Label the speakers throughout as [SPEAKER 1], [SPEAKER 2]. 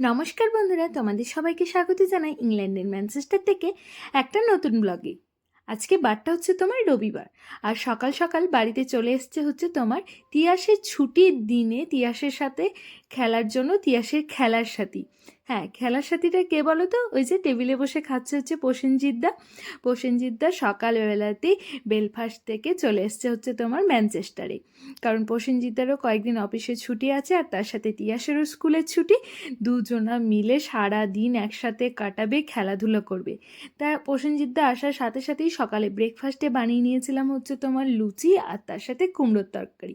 [SPEAKER 1] নমস্কার বন্ধুরা, তোমাদের সবাইকে স্বাগত জানাই ইংল্যান্ডের ম্যানচেস্টার থেকে একটা নতুন ব্লগে আজকে বারটা হচ্ছে তোমার রবিবার, আর সকাল সকাল বাড়িতে চলে এসছে হচ্ছে তোমার তিয়াসের ছুটির দিনে, তিয়াসের সাথে খেলার জন্য, তিয়াসের খেলার সাথী। হ্যাঁ খেলার সাথীটা কে বলো তো ওই যে টেবিলে বসে খাচ্ছে হচ্ছে প্রসেনজিৎদা। প্রসেনজিৎদা সকালবেলাতেই বেলফাস্ট থেকে চলে এসছে হচ্ছে তোমার ম্যানচেস্টারে কারণ প্রসেনজিৎদারও কয়েকদিন অফিসে ছুটি আছে আর তার সাথে তিয়াসেরও স্কুলের ছুটি। দুজনা মিলে সারা দিন একসাথে কাটাবে, খেলাধুলো করবে। তা প্রসেনজিৎদা আসার সাথে সাথেই সকালে ব্রেকফাস্টে বানিয়ে নিয়েছিলাম হচ্ছে তোমার লুচি আর তার সাথে কুমড়োর তরকারি।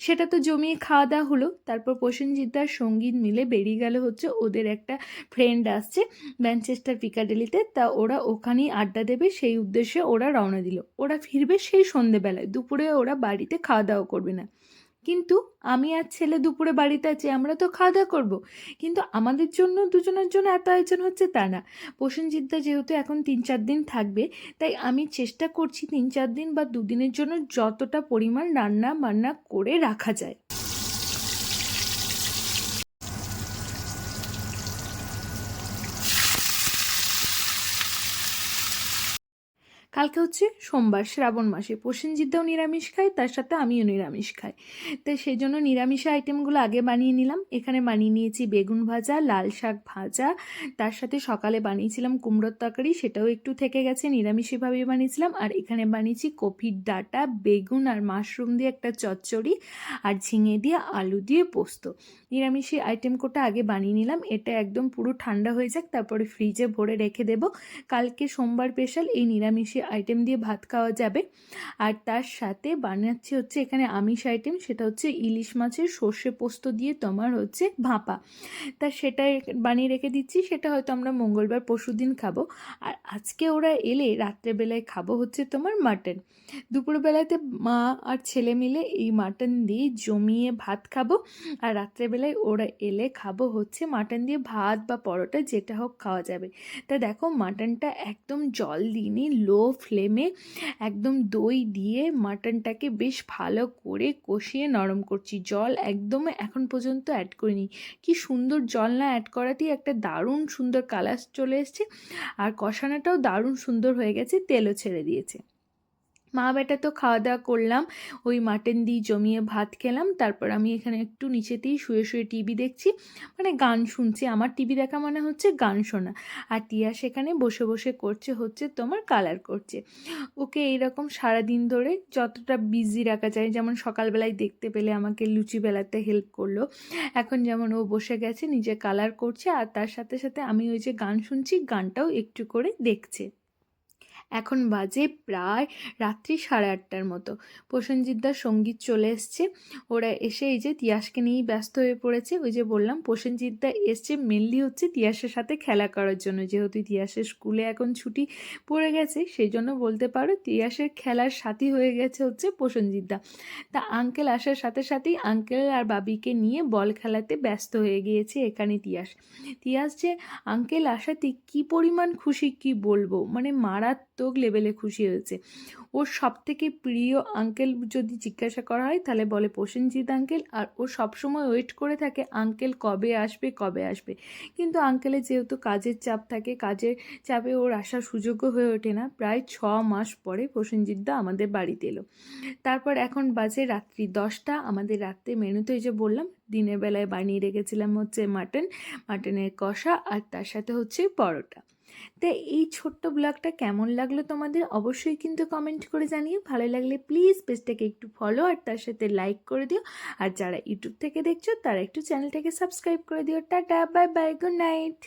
[SPEAKER 1] সেটা তো জমিয়ে খাওয়া দাওয়া হলো। তারপর প্রসেনজিৎদার সংগীত মিলে বেরিয়ে গেল হচ্ছে ওদের একটা ফ্রেন্ড আসছে ম্যানচেস্টার পিকাডেলিতে তা ওরা ওখানেই আড্ডা দেবে, সেই উদ্দেশ্যে ওরা রওনা দিল। ওরা ফিরবে সেই সন্ধেবেলায়, দুপুরে ওরা বাড়িতে খাওয়া দাওয়া করবে না। কিন্তু আমি আর ছেলে দুপুরে বাড়িতে আছি, আমরা তো খাওয়া দাওয়া করব। কিন্তু আমাদের জন্য, দুজনের জন্য এত আয়োজন হচ্ছে তা না। প্রসেনজিৎদা যেহেতু এখন তিন চার দিন থাকবে, তাই আমি চেষ্টা করছি তিন চার দিন বা দুদিনের জন্য যতটা পরিমাণ রান্না বান্না করে রাখা যায়। কালকে হচ্ছে সোমবার, শ্রাবণ মাসে। প্রসেনজিৎদাও নিরামিষ খায়, তার সাথে আমিও নিরামিষ খাই। তাই সেই জন্য নিরামিষ আইটেমগুলো আগে বানিয়ে নিলাম। এখানে বানিয়ে নিয়েছি বেগুন ভাজা, লাল শাক ভাজা। তার সাথে সকালে বানিয়েছিলাম কুমড়োর তরকারি, সেটাও একটু থেকে গেছে নিরামিষভাবে বানিয়েছিলাম। আর এখানে বানিয়েছি কফির ডাটা, বেগুন আর মাশরুম দিয়ে একটা চচ্চড়ি আর ঝিঙে দিয়ে আলু দিয়ে পোস্ত। নিরামিষি আইটেম কোটা আগে বানিয়ে নিলাম। এটা একদম পুরো ঠান্ডা হয়ে যাক, তারপরে ফ্রিজে ভরে রেখে দেবো। কালকে সোমবার স্পেশাল এই নিরামিষি আইটেম দিয়ে ভাত খাওয়া যাবে। আর তার সাথে বানাচ্ছি হচ্ছে এখানে আমিষ আইটেম সেটা হচ্ছে ইলিশ মাছের সর্ষে পোস্ত দিয়ে তোমার হচ্ছে ভাপা। তা সেটা বানিয়ে রেখে দিচ্ছি, সেটা হয়তো আমরা মঙ্গলবার পরশু দিন খাব। আর আজকে ওরা এলে রাত্রেবেলায় খাব হচ্ছে তোমার মাটন দুপুরবেলাতে মা আর ছেলে মিলে এই মাটন দিয়ে জমিয়ে ভাত খাব। আর রাত্রেবেলায় ওরা এলে খাব হচ্ছে মাটন দিয়ে ভাত বা পরোটা, যেটা হোক খাওয়া যাবে। তা দেখো মাটনটা একদম জল দিইনি লো ফ্লেমে একদম দই দিয়ে মাটনটাকে বেশ ভালো করে কষিয়ে নরম করছি। জল একদম এখন পর্যন্ত অ্যাড করিনি। কি সুন্দর জল না অ্যাড করাতেই একটা দারুণ সুন্দর কালার চলে এসছে। আর কষানোটাও দারুণ সুন্দর হয়ে গেছে, তেলও ছেড়ে দিয়েছে। মা বেটা তো খাওয়া দাওয়া করলাম, ওই মাটন দিয়ে জমিয়ে ভাত খেলাম, তারপর আমি এখানে একটু নিচেতেই শুয়ে শুয়ে টিভি দেখছি মানে গান শুনছি। আমার টিভি দেখা মানে হচ্ছে গান শোনা। আর টিয়া সেখানে বসে বসে করছে হচ্ছে তোমার কালার করছে। ওকে এইরকম সারাদিন ধরে যতটা বিজি রাখা যায়, যেমন সকালবেলায় দেখতে পেলে আমাকে লুচি বেলাতে হেল্প করল, এখন যেমন ও বসে গেছে, নিজে কালার করছে, আর তার সাথে সাথে আমি ওই যে গান শুনছি, গানটাও একটু করে দেখছে। এখন বাজে প্রায় রাত্রি সাড়ে আটটার মতো। প্রসেনজিৎদার সংগীত চলে এসছে। ওরা এসে এই যে তিয়াসকে নিয়েই ব্যস্ত হয়ে পড়েছে। ওই যে বললাম প্রসেনজিৎদা এসছে মেনলি হচ্ছে তিয়াসের সাথে খেলা করার জন্য। যেহেতু তিয়াসের স্কুলে এখন ছুটি পড়ে গেছে, সেই জন্য বলতে পারো তিয়াসের খেলার সাথী হয়ে গেছে হচ্ছে প্রসেনজিৎদা তা আঙ্কেল আসার সাথে সাথেই আঙ্কেল আর বাবিকে নিয়ে বল খেলাতে ব্যস্ত হয়ে গিয়েছে এখানে তিয়াস। তিয়াস যে আঙ্কেল আসাতে কি পরিমাণ খুশি কি বলব? মানে মারাত্মক লেভেলে খুশি হয়েছে। ওর সব থেকে প্রিয় আঙ্কেল যদি জিজ্ঞাসা করা হয়, তাহলে বলে প্রসেনজিৎ আঙ্কেল আর ও সবসময় ওয়েট করে থাকে আঙ্কেল কবে আসবে কবে আসবে। কিন্তু আঙ্কেলের যেহেতু কাজের চাপ থাকে, কাজের চাপে ওর আসার সুযোগও হয়ে ওঠে না, প্রায় ছ মাস পরে প্রসেনজিৎদা আমাদের বাড়িতে এলো। তারপর এখন বাজে রাত্রি দশটা, আমাদের রাত্রে মেনুতে যে বললাম, দিনের বেলায় বানিয়ে রেখেছিলাম হচ্ছে মাটন, মাটনের কষা, আর তার সাথে হচ্ছে পরোটা। তো এই ছোট্ট ব্লগটা কেমন লাগল তোমাদের অবশ্যই কিন্তু কমেন্ট করে জানিও। ভালো লাগলে প্লিজ পেজটাকে একটু ফলো আর তার সাথে লাইক করে দিও। আর যারা ইউটিউব থেকে দেখছ, তারা একটু চ্যানেলটাকে সাবস্ক্রাইব করে দিও। Tata bye bye good night